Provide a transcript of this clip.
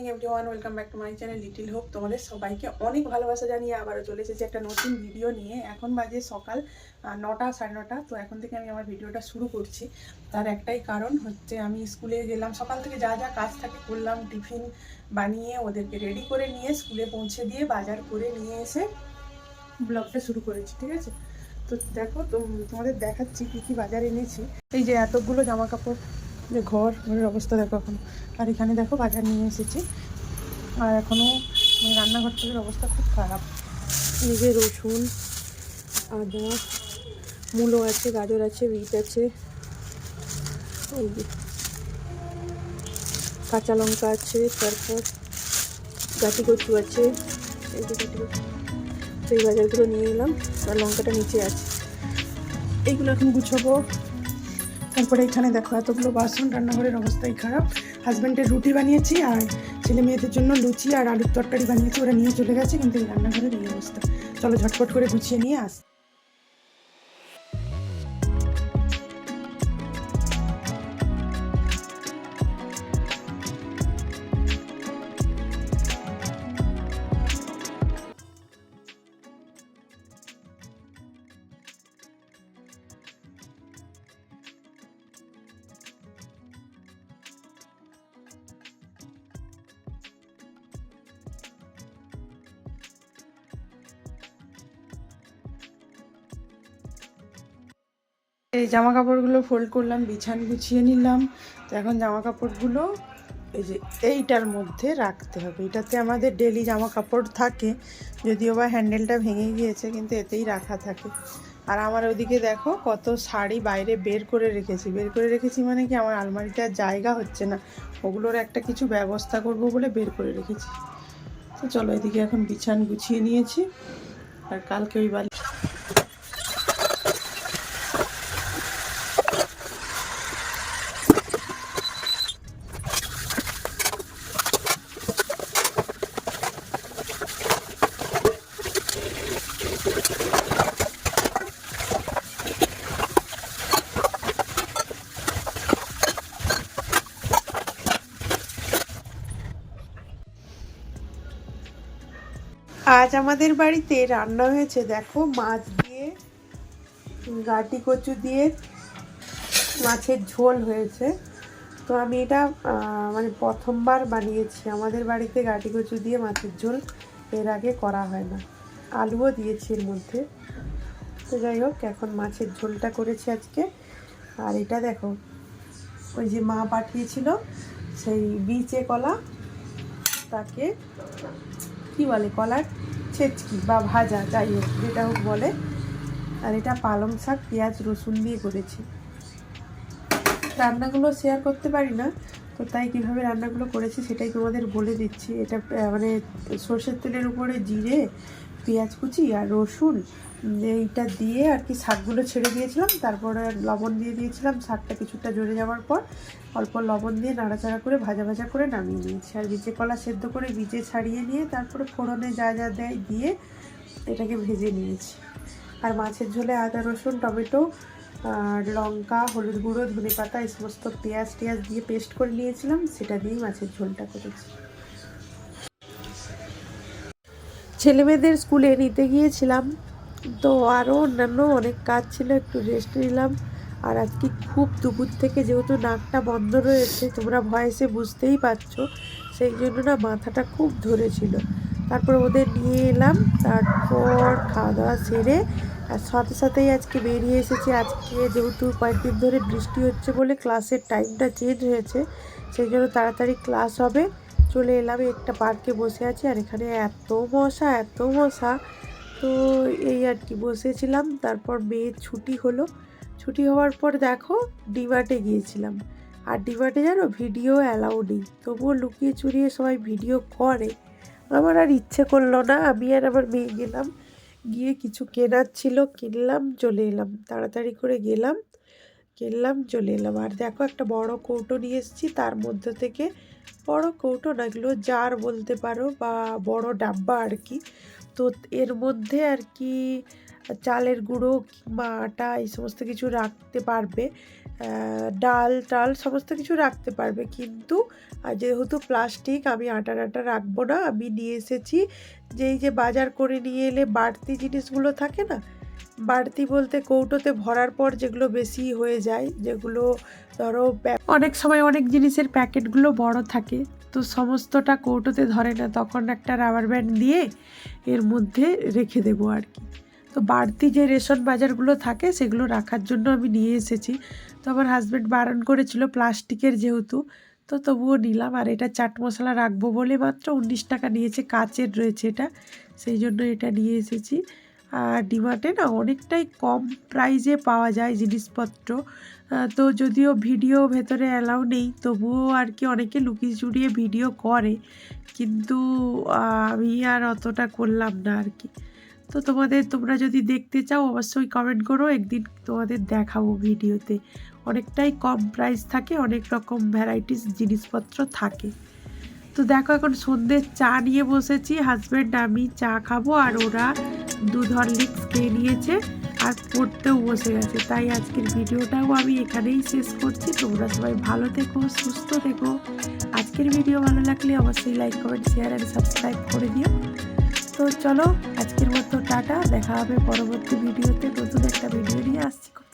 Morning everyone welcome back to my channel little hope তোমাদের সবাইকে অনেক ভালোবাসা জানিয়ে আবারও চলে এসেছি একটা নতুন ভিডিও নিয়ে। এখন বাজে সকাল নটা, সাড়ে নটা। তো এখন থেকে আমি আমার ভিডিওটা শুরু করছি। তার একটাই কারণ হচ্ছে আমি স্কুলে গেলাম। সকাল থেকে যা যা কাজ থাকে করলাম, টিফিন বানিয়ে ওদেরকে রেডি করে নিয়ে স্কুলে পৌঁছে দিয়ে বাজার করে নিয়ে এসে ব্লগটা শুরু করেছি, ঠিক আছে? তো দেখো তোম- তোমাদের দেখাচ্ছি কী কী বাজার এনেছি। এই যে এতগুলো জামা কাপড় যে ঘর, ঘরের অবস্থা দেখো এখন। আর এখানে দেখো বাজার নিয়ে এসেছি। আর এখনও মানে রান্নাঘর রান্নাঘরটার অবস্থা খুব খারাপ। যে রসুন, আদা, মূলো আছে, গাজর আছে, বিট আছে। কাঁচা লঙ্কা আছে, তারপর গাটি কচু আছে। এই এই বাজারগুলো নিয়ে এলাম। আর লঙ্কাটা নিচে আছে। এইগুলো এখন গুছাবো। তারপরে এখানে দেখো এতগুলো বাসন, রান্নাঘরের অবস্থাই খারাপ। হাজব্যান্ডের রুটি বানিয়েছি আর ছেলে মেয়েদের জন্য লুচি আর আলুর তরকারি বানিয়েছি, ওরা নিয়ে চলে গেছে, কিন্তু এই রান্নাঘরের এই অবস্থা। চলো ঝটপট করে গুছিয়ে নিয়ে আস। এই জামা কাপড়গুলো ফোল্ড করলাম, বিছান গুছিয়ে নিলাম। তো এখন জামা কাপড়গুলো এই যে এইটার মধ্যে রাখতে হবে। এটাতে আমাদের ডেলি জামা কাপড় থাকে, যদিও বা হ্যান্ডেলটা ভেঙে গিয়েছে, কিন্তু এতেই রাখা থাকে। আর আমার ওদিকে দেখো কত শাড়ি বাইরে বের করে রেখেছি। বের করে রেখেছি মানে কি আমার আলমারিতে আর জায়গা হচ্ছে না। ওগুলোর একটা কিছু ব্যবস্থা করব বলে বের করে রেখেছি। তো চলো এদিকে এখন বিছান গুছিয়ে নিয়েছি। আর কালকে ওই বালি আজ আমাদের বাড়িতে রান্না হয়েছে, দেখো মাছ দিয়ে, গাটি কচু দিয়ে মাছের ঝোল হয়েছে। তো আমি এটা মানে প্রথমবার বানিয়েছি। আমাদের বাড়িতে গাটি কচু দিয়ে মাছের ঝোল এর আগে করা হয় না। আলুও দিয়েছি এর মধ্যে। তো যাই হোক, এখন মাছের ঝোলটা করেছি আজকে। আর এটা দেখো, ওই যে মা পাঠিয়েছিল সেই বিচে কলা, তাকে কি বলে কলার? ছেচকি বা ভাজা, যাই হোক, যেটা হোক বলে। আর এটা পালং শাক, পেঁয়াজ, রসুন দিয়ে করেছি। রান্নাগুলো শেয়ার করতে পারি না। তো তাই কীভাবে রান্নাগুলো করেছি সেটাই তোমাদের বলে দিচ্ছি। এটা মানে সর্ষের তেলের উপরে জিরে, পেঁয়াজ কুচি আর রসুন এইটা দিয়ে আর কি শাকগুলো ছেড়ে দিয়েছিলাম। তারপরে লবণ দিয়ে দিয়েছিলাম। শাকটা কিছুটা জ্বরে যাওয়ার পর অল্প লবণ দিয়ে নাড়াচাড়া করে ভাজা ভাজা করে নামিয়ে নিয়েছি। আর বিচে কলা সেদ্ধ করে বিচে ছাড়িয়ে নিয়ে তারপরে ফোড়নে যা যা দেয় দিয়ে এটাকে ভেজে নিয়েছি। আর মাছের ঝোলে আদা, রসুন, টমেটো আর লঙ্কা, হলুদ গুঁড়ো, ধনে পাতা, এই সমস্ত পেঁয়াজ টেয়াজ দিয়ে পেস্ট করে নিয়েছিলাম, সেটা দিয়েই মাছের ঝোলটা করেছি। ছেলেমেয়েদের স্কুলে নিতে গিয়েছিলাম, তো আরও অন্যান্য অনেক কাজ ছিল, একটু রেস্ট নিলাম। আর আজকে খুব দুপুর থেকে যেহেতু নাকটা বন্ধ রয়েছে, তোমরা ভয়েসে বুঝতেই পারছ, সেই জন্য না মাথাটা খুব ধরেছিল। তারপর ওদের নিয়ে এলাম, তারপর খাওয়া দাওয়া সেরে আর সাথে সাথেই আজকে বেরিয়ে এসেছি। আজকে যেহেতু কয়েকদিন ধরে বৃষ্টি হচ্ছে বলে ক্লাসের টাইমটা চেঞ্জ হয়েছে, সেই জন্য তাড়াতাড়ি ক্লাস হবে। চলে এলাম, একটা পার্কে বসে আছি আর এখানে এত মশা এত মশা। তো এই আর কি, বসেছিলাম, তারপর মেয়ের ছুটি হলো। ছুটি হওয়ার পর দেখো ডিমার্টে গিয়েছিলাম। আর ডিমার্টে জানো ভিডিও অ্যালাউ নেই। তবুও লুকিয়ে চুরিয়ে সবাই ভিডিও করে। আমার আর ইচ্ছে করল না, আমি আর আমার মেয়ে গেলাম। গিয়ে কিছু কেনার ছিল, কিনলাম, চলে এলাম। তাড়াতাড়ি করে গেলাম, কিনলাম, চলে এলাম। আর দেখো একটা বড় কৌটো নিয়ে এসেছি, তার মধ্যে থেকে বড় কৌটো না, এগুলো জার বলতে পারো বা বড় ডাব্বা আর কি। তো এর মধ্যে আর কি চালের গুঁড়ো কিংবা আটা এই সমস্ত কিছু রাখতে পারবে। ডাল টাল সমস্ত কিছু রাখতে পারবে। কিন্তু যেহেতু প্লাস্টিক, আমি আটা আটা রাখব না। আমি নিয়ে এসেছি যেই যে বাজার করে নিয়ে এলে বাড়তি জিনিসগুলো থাকে না? বাড়তি বলতে কৌটোতে ভরার পর যেগুলো বেশি হয়ে যায়, যেগুলো ধরো অনেক সময় অনেক জিনিসের প্যাকেটগুলো বড় থাকে, তো সমস্তটা কৌটোতে ধরে না, তখন একটা রাবার ব্যান্ড দিয়ে এর মধ্যে রেখে দেবো আর কি। তো বাড়তি যে রেশন বাজারগুলো থাকে, সেগুলো রাখার জন্য আমি নিয়ে এসেছি। তো আমার হাজব্যান্ড বারণ করেছিল প্লাস্টিকের যেহেতু, তো তবুও নিলাম। আর এটা চাট মশলা রাখব বলে মাত্র উনিশ টাকা নিয়েছে, কাচের রয়েছে এটা। সেই জন্য এটা নিয়ে এসেছি। আর ডিমার্টে না অনেকটাই কম প্রাইজে পাওয়া যায় জিনিসপত্র। তো যদিও ভিডিও ভেতরে অ্যালাউ নেই, তবুও আর কি অনেকে লুকিয়ে চুরিয়ে ভিডিও করে। কিন্তু আমি আর অতটা করলাম না আর কি। তো তোমাদের তোমরা যদি দেখতে চাও, অবশ্যই কমেন্ট করো, একদিন তোমাদের দেখাবো ভিডিওতে। অনেকটাই কম প্রাইস থাকে, অনেক রকম ভ্যারাইটিস জিনিসপত্র থাকে। তো দেখো, এখন সন্ধ্যের চা নিয়ে বসেছি। হাজব্যান্ড আমি চা খাব আর ওরা দুধ হরলিক্স খেয়ে নিয়েছে আর পড়তেও বসে গেছে। তাই আজকের ভিডিওটাও আমি এখানেই শেষ করছি। তোমরা সবাই ভালো থেকো, সুস্থ থেকো। আজকের ভিডিও ভালো লাগলে অবশ্যই like comment share and subscribe করে দিও। তো চলো, আজকের মতো টাটা, দেখা হবে পরবর্তী ভিডিওতে। নতুন একটা ভিডিও নিয়ে আসছি। খুব